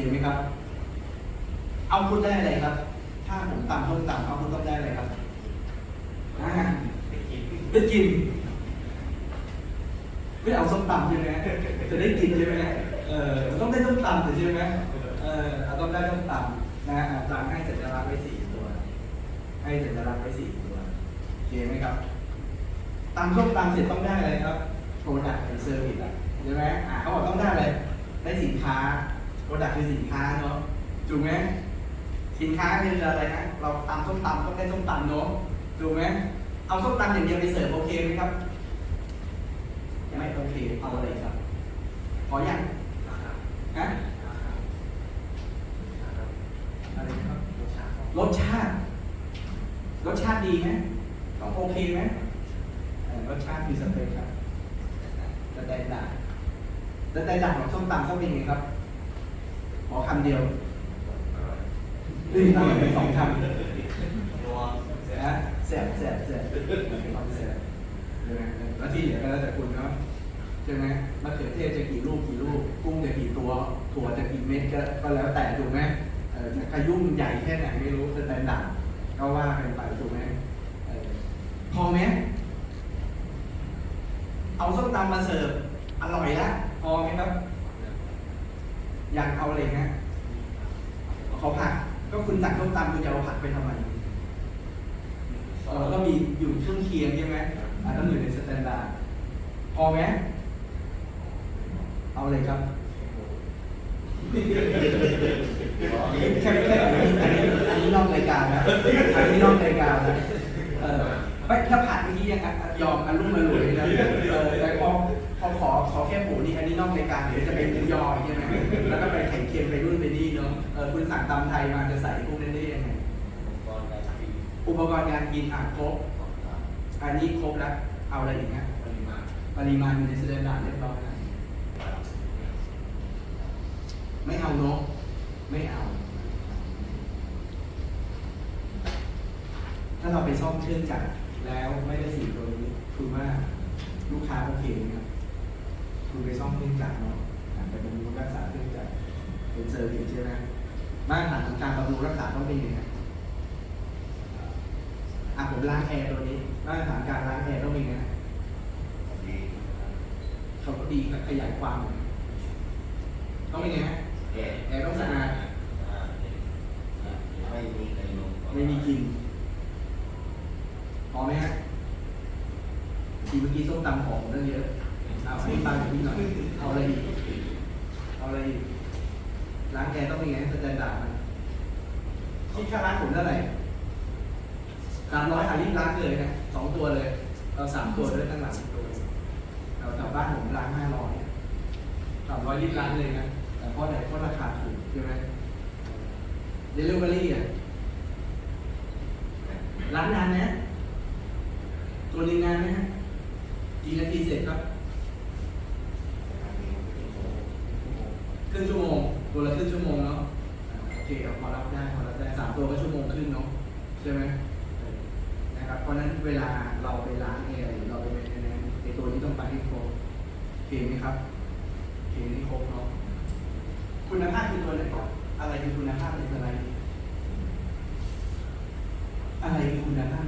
ห็นไหมครับ เอาคุณได้อะไรครับ ถ้าผมตำต้มตำเอาคุณต้องได้อะไรครับอ่าไปกินได้กินไม่เอาส้มตำใช่ไหมจะได้กินใช่ไหมเออต้องได้ส้มตำใช่ไหมเออเอาต้องได้ส้มตำนะอาจารย์ให้สัญลักษณ์ไว้สี่ตัว ให้สัญลักษณ์ไว้สี่ตัวโอเคไหมครับตำส้มตำเสร็จต้องได้อะไรครับ product and service อะใช่ไหมอ่าเขาบอกต้องได้อะไรได้สินค้า product คือสินค้าเนาะถูกไหมสินค้าคืออะไรนะเราตำส้มตำต้องได้ส้มตำเนาะถูกไหมเอาส้มตำอย่างเดียวไปเสิร์ฟโอเคไหมครับยังไม่โอเคเอาอะไรครับขออย่างนะครับฮะอะไรครับรสชาติ รสชาติดีไหมต้องโอเคไหมรสชาติมีสเปคครับสแตนดาร์ดสแตนดาของส้มตำต้องเป็นยังไงครับ ขอคำเดียวอร่อยหรือต้องเป็นสองคำนะแสบแสบแสบความแสบใช่ไหมแล้วที่เหลือก็แล้วแต่คุณเนาะใช่ไหมมะเขือเทศจะกี่ลูกกี่ลูกกุ้งจะกี่ตัวถั่วจะกี่เม็ดก็ก็แล้วแต่ถูกไหมจะขยุ่มใหญ่แค่ไหนไม่รู้สแตนดาร์ดก็ว่ากันไปถูกไหมพอไหมเอาส้มตำมาเสิร์ฟอร่อยละพอไหมครับ อยากเอาอะไรนะขอผักก็คุณสั่งส้มตำคุณจะเอาผักไปทำไมเราก็มีอยู่ช่วงเคียงใช่ไหมอ่าต้องอยู่ในสแตนดาร์ดพอไหมเอาเลยครับแค่แค่อันนี้อันนี้อันนี้นอกรายการนะอันนี้นอกรายการนะเออไม่ถ้าผ่านเมื่อกี้ยังยอมอารมณ์มาหลุยนะเออแต่พอพอ ขอขอแค่หมูนี่อันนี้นอกรายการเดี๋ยวจะเป็นหมูยอใช่ไหมแล้วก็ไปไข่เค็มไปนู่นไปนี่เนาะเออคุณสั่งตำไทยมาจะใส่พวกนั้นได้ยังไงก่อนการกินอุปกรณ์การกินอะครบของตามอันนี้ครบแล้วเอาอะไรอีกนะปริมาณปริมาณอยู่ในสแตนดาร์ดเรียบร้อยแล้วไม่เอาเนาะไม่เอา ถ้าเราไปซ่อมเครื่องจักรแล้วไม่ได้สีตัวนี้คือว่าลูกค้าโอเคไหมครับ คุณไปซ่อมเครื่องจักรเนาะอาจจะเป็นรักษาเครื่องจักรเป็นเซอร์วิสใช่ไหมมาตรฐานของการบำรุงรักษาต้องเป็นยังไงอะผมล้างแอร์ตัวนี้มาตรฐานการล้างแอร์ต้องเป็นยังไงเขาก็ดีขยายความต้องเป็นไงฮะแก่แอร์ต้องสะอาดไม่มีใครลงไม่มีกลิ่นพอไหมฮะทีเมื่อกี้ส้มตำของผมตั้งเยอะ เอาอธิบายแบบนี้หน่อยเอาอะไรอีกเอาอะไรอีกร้านแกต้องเป็นไงสแตนดาร์ดมันคิดค่าร้านผมเท่าไหร่สามร้อยอารีบร้านเลยนะสองตัวเลย เราสามตัวด้วยตั้งหลังตัวเราแถวบ้านผมร้านห้าร้อยสามร้อยรีบร้านเลยนะแต่เพราะไหนเพราะราคาถูกใช่ไหมเดลิเวอรี่อะร้านนานนะตัวหนึงนานไหมฮะกี่นาทีเสร็จครับ ค รึ่งชั่วโมงตัวละครึ่งชั่วโมงเนาะโอเคเอาพอรับได้พอรับได้สามตัวก็ชั่วโมงครึ่งเนาะใช่ไหมนะครับเพราะนั้นเวลาเราไปล้างแอร์หรือเราไปในในตัวนี้ต้องไปให้ครบโอเคไหมครับโอเคให้ครบเนาะคุณภาพคือตัวไหนก่อนอะไรคือคุณภาพในสไลด์นี้อะไรคือคุณภาพในสไรอคุณภาพ